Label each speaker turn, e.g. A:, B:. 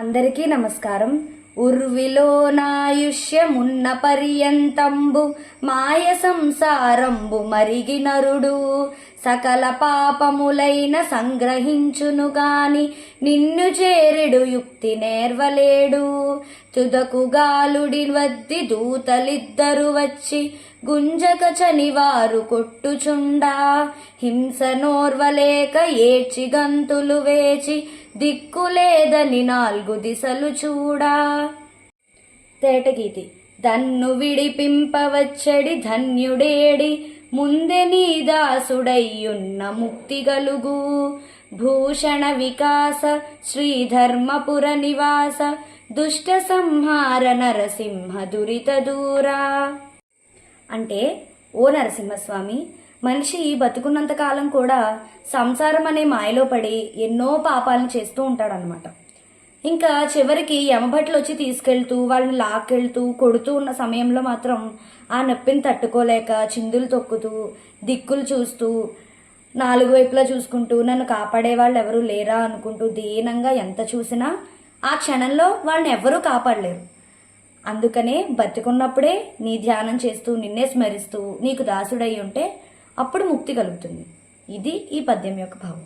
A: అందరికీ నమస్కారం. ఉర్విలో నాయుష్యమున్న పర్యంతంబు మాయ సంసారంబు మరిగి నరుడు. సకల పాపములైన సంగ్రహించును గాని నిన్ను చేరెడు యుక్తి నేర్వలేడు. తుదకు గాలుడి వద్ది దూతలిద్దరు వచ్చి గుంజక చనివారు కొట్టుచుండా. హింస నోర్వలేక ఏడ్చి గంతులు వేచి దిక్కులేదని నాలుగు దిశలు చూడా. తేటగీతి దన్ను విడిపింపవచ్చడి ధన్యుడేడి ముందే నీ దాసుడయ్యున్న ముక్తి గలుగు. భూషణ వికాస శ్రీధర్మపుర నివాస దుష్ట సంహార నరసింహ దురిత దూరా. అంటే ఓ నరసింహస్వామి మనిషి బతుకున్నంత కాలం కూడా సంసారం అనే మాయలో పడి ఎన్నో పాపాలను చేస్తూ ఉంటాడనమాట ఇంకా చివరికి యమభట్లు వచ్చి తీసుకెళ్తూ వాళ్ళని లాక్కెళ్తూ కొడుతూ ఉన్న సమయంలో మాత్రం ఆ నొప్పిని తట్టుకోలేక చిందులు తొక్కుతూ దిక్కులు చూస్తూ నాలుగు వైపులా చూసుకుంటూ నన్ను కాపాడే వాళ్ళు ఎవరూ లేరా అనుకుంటూ దీనంగా ఎంత చూసినా ఆ క్షణంలో వాళ్ళని ఎవరూ కాపాడలేరు. అందుకనే బతికున్నప్పుడే నీ ధ్యానం చేస్తూ నిన్నే స్మరిస్తూ నీకు దాసుడై ఉంటే అప్పుడు ముక్తి కలుగుతుంది. ఇది ఈ పద్యం యొక్క భావం.